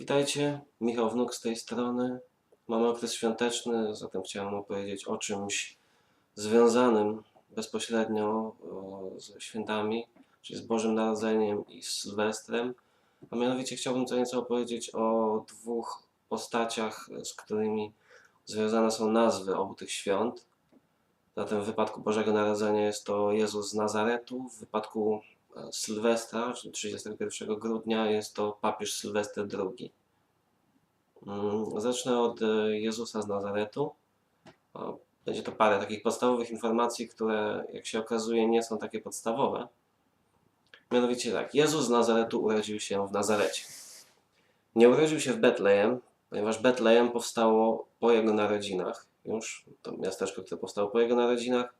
Witajcie, Michał Wnuk z tej strony. Mamy okres świąteczny, zatem chciałem opowiedzieć o czymś związanym bezpośrednio ze świętami, czyli z Bożym Narodzeniem i z Sylwestrem. A mianowicie chciałbym co nieco opowiedzieć o dwóch postaciach, z którymi związane są nazwy obu tych świąt. Zatem w wypadku Bożego Narodzenia jest to Jezus z Nazaretu, w wypadku Sylwestra, czyli 31 grudnia, jest to papież Sylwester II. Mm, Zacznę od e, Jezusa z Nazaretu. Będzie to parę takich podstawowych informacji, które, jak się okazuje, nie są takie podstawowe. Mianowicie tak, Jezus z Nazaretu urodził się w Nazarecie. Nie urodził się w Betlejem, ponieważ Betlejem powstało po jego narodzinach. Już to miasteczko, które powstało po jego narodzinach.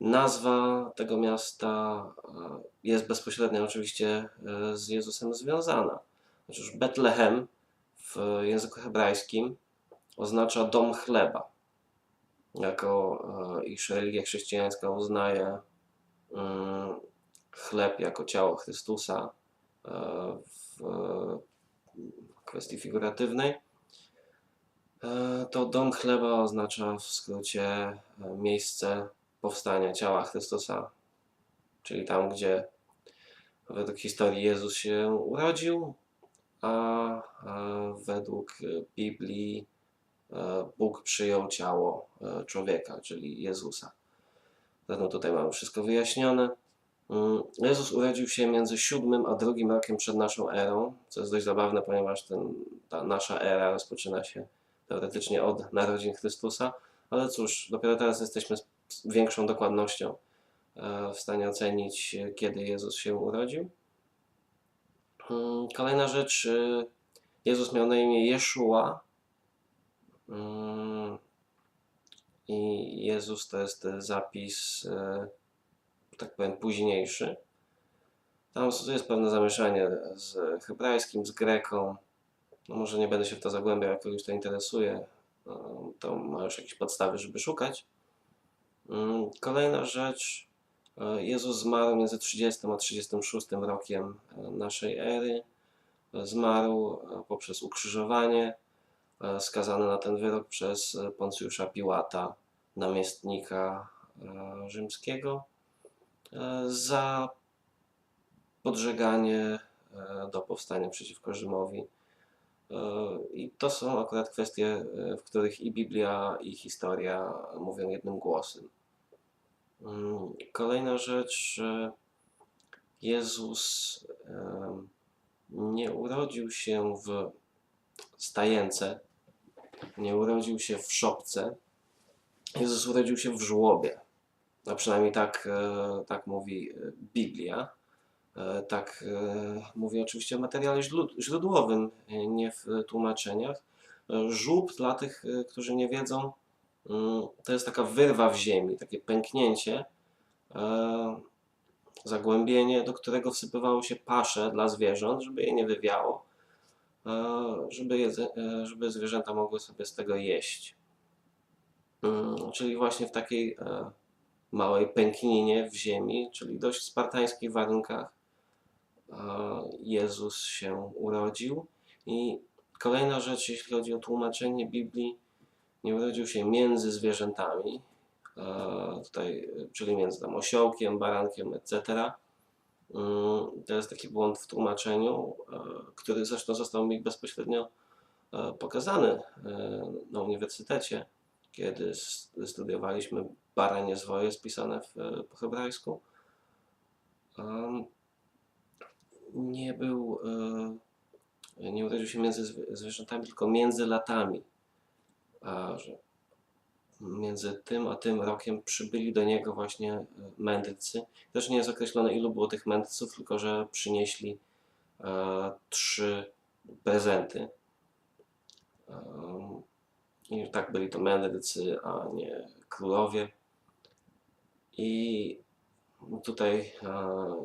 Nazwa tego miasta e, jest bezpośrednio oczywiście e, z Jezusem związana. Otóż Betlehem w języku hebrajskim oznacza dom chleba. Jako e, iż religia chrześcijańska uznaje mm, chleb jako ciało Chrystusa w kwestii figuratywnej, to dom chleba oznacza w skrócie miejsce powstania ciała Chrystusa, czyli tam, gdzie według historii Jezus się urodził, a e, według Biblii e, Bóg przyjął ciało e, człowieka, czyli Jezusa. Zatem tutaj mamy wszystko wyjaśnione. Mm, Jezus urodził się między siódmym a drugim rokiem przed naszą erą, co jest dość zabawne, ponieważ ten, ta nasza era rozpoczyna się teoretycznie od narodzin Chrystusa, ale cóż, dopiero teraz jesteśmy większą dokładnością e, w stanie ocenić, kiedy Jezus się urodził. Mm, Kolejna rzecz, e, Jezus miał na imię Jeszua. Mm, I Jezus to jest zapis, e, tak powiem, późniejszy. Tam jest pewne zamieszanie z hebrajskim, z greką. No może nie będę się w to zagłębiał, jak kogoś to interesuje. no, To ma już jakieś podstawy, żeby szukać. Mm, Kolejna rzecz. e, Jezus zmarł między 30 a 36 rokiem e, naszej ery. E, Zmarł poprzez ukrzyżowanie, skazany na ten wyrok przez Poncjusza Piłata, namiestnika rzymskiego, za podżeganie do powstania przeciwko Rzymowi. I to są akurat kwestie, w których i Biblia, i historia mówią jednym głosem. Mm, Kolejna rzecz, Jezus nie urodził się w stajence, nie urodził się w szopce. Jezus urodził się w żłobie. A przynajmniej tak, e, tak mówi e, Biblia. E, Tak e, mówi oczywiście o materiale źródłowym, e, nie w tłumaczeniach. Żółb, dla tych, którzy nie wiedzą, mm, to jest taka wyrwa w ziemi, takie pęknięcie, zagłębienie, do którego wsypywało się pasze dla zwierząt, żeby je nie wywiało, żeby, jedze, e, żeby zwierzęta mogły sobie z tego jeść. Mm, Czyli właśnie w takiej małej pękninie w ziemi, czyli dość spartańskich warunkach, Jezus się urodził. I kolejna rzecz, jeśli chodzi o tłumaczenie Biblii, nie urodził się między zwierzętami, e, tutaj, e, czyli między tam osiołkiem, barankiem, etc. Mm, To jest taki błąd w tłumaczeniu, e, który zresztą został mi bezpośrednio e, pokazany e, na uniwersytecie, kiedy studiowaliśmy baranie zwoje spisane w, e, po hebrajsku. Nie był, e, nie urodził się między zwi- zwierzętami, tylko między latami. A że między tym a tym rokiem przybyli do niego właśnie e, mędrcy. Też nie jest określone, ilu było tych mędrców, tylko że przynieśli e, trzy prezenty. I tak byli to mędrcy, a nie królowie. I tutaj e,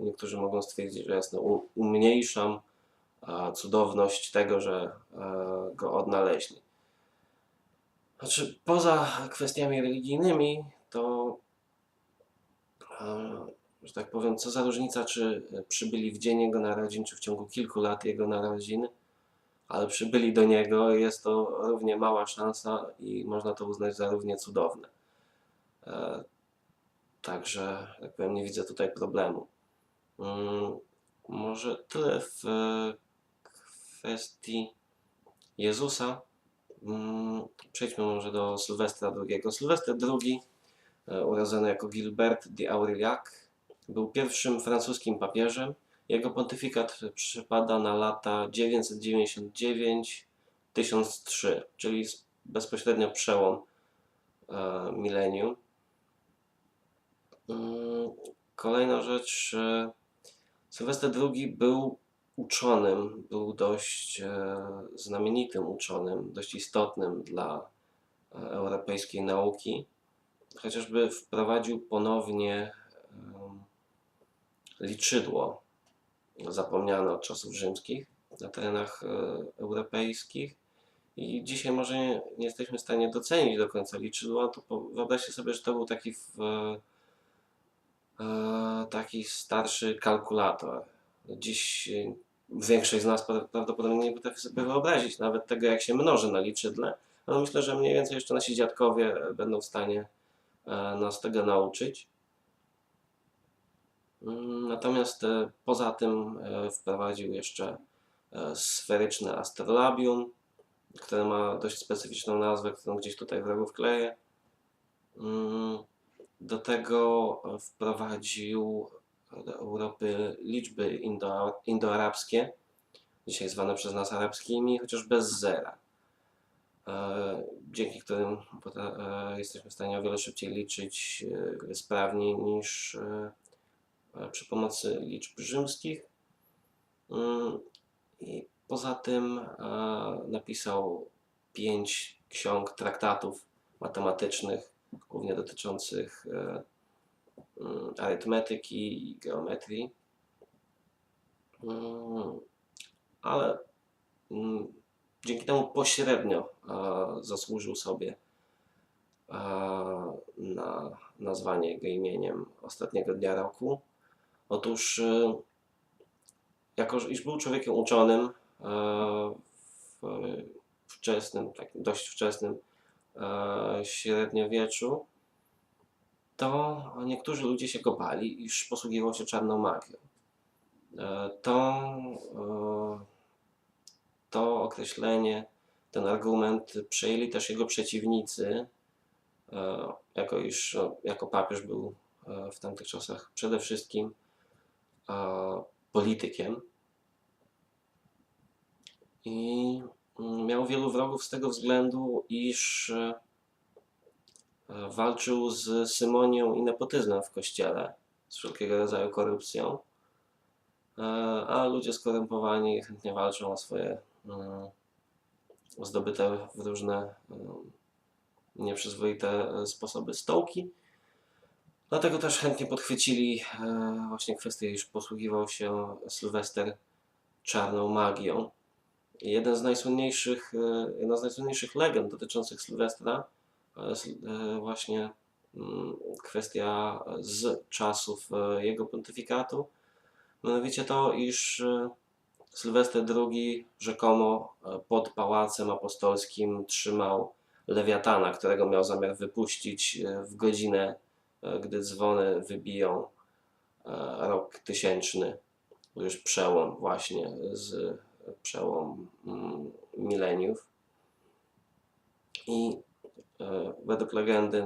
niektórzy mogą stwierdzić, że jasno umniejszam e, cudowność tego, że e, go odnaleźli. Znaczy, poza kwestiami religijnymi, to, że tak powiem, co za różnica, czy przybyli w dzień jego narodzin, czy w ciągu kilku lat jego narodzin. ale przybyli do niego jest to równie mała szansa i można to uznać za równie cudowne. Także, jak powiem, nie widzę tutaj problemu. Mm, Może tyle w e, kwestii Jezusa. Mm, Przejdźmy może do Sylwestra II. Sylwester II, e, urodzony jako Gilbert d'Aurillac, był pierwszym francuskim papieżem. Jego pontyfikat przypada na lata 999-1003, czyli bezpośrednio przełom e, milenium. Mm, Kolejna rzecz. Sylwester II był uczonym, był dość e, znamienitym uczonym, dość istotnym dla e, europejskiej nauki. Chociażby wprowadził ponownie liczydło zapomniane od czasów rzymskich na terenach e, europejskich. I dzisiaj może nie, jesteśmy w stanie docenić do końca liczydła, to wyobraźcie sobie, że to był taki, w, taki starszy kalkulator. Dziś e, większość z nas pra- prawdopodobnie nie potrafi sobie wyobrazić nawet tego, jak się mnoży na liczydle, ale myślę, że mniej więcej jeszcze nasi dziadkowie e, będą w stanie e, nas tego nauczyć. Mm, Natomiast e, poza tym e, wprowadził jeszcze e, sferyczne astrolabium, które ma dość specyficzną nazwę, którą gdzieś tutaj w rogu wkleję. Do tego e, wprowadził do Europy liczby indo, indoarabskie, dzisiaj zwane przez nas arabskimi, chociaż bez zera, e, dzięki którym e, jesteśmy w stanie o wiele szybciej liczyć, sprawniej niż przy pomocy liczb rzymskich. Mm, I poza tym napisał pięć ksiąg traktatów matematycznych, głównie dotyczących e, mm, arytmetyki i geometrii. Mm, Ale mm, dzięki temu pośrednio e, zasłużył sobie e, na nazwanie jego imieniem ostatniego dnia roku. Otóż, e, jako iż był człowiekiem uczonym e, w wczesnym, takim dość wczesnym e, średniowieczu, to niektórzy ludzie się go bali, iż posługiwał się czarną magią. E, To, e, to określenie, ten argument przejęli też jego przeciwnicy, e, jako iż jako papież był e, w tamtych czasach przede wszystkim e, politykiem i miał wielu wrogów z tego względu, iż e, e, walczył z symonią i nepotyzmem w kościele, z wszelkiego rodzaju korupcją, E, a ludzie skorumpowani chętnie walczą o swoje mm, zdobyte w różne mm, nieprzyzwoite sposoby stołki. Dlatego też chętnie podchwycili właśnie kwestię, iż posługiwał się Sylwester czarną magią. Jeden z najsłynniejszych, e, jedna z najsłynniejszych legend dotyczących Sylwestra jest e, właśnie mm, kwestia z czasów e, jego pontyfikatu. Mianowicie to, iż Sylwester II rzekomo pod pałacem apostolskim trzymał lewiatana, którego miał zamiar wypuścić w godzinę, gdy dzwony wybiją rok tysięczny, już przełom właśnie z przełom mm, mileniów. I e, według legendy,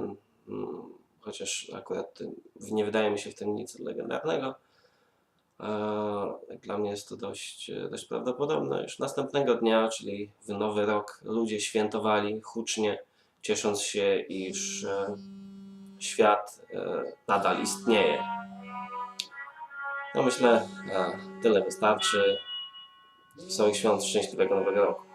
mm, chociaż akurat nie wydaje mi się w tym nic legendarnego, e, dla mnie jest to dość, e, dość prawdopodobne. Już następnego dnia, czyli w Nowy Rok, ludzie świętowali hucznie, ciesząc się, iż świat nadal istnieje. No myślę, tyle wystarczy. Wesołych świąt, szczęśliwego Nowego Roku.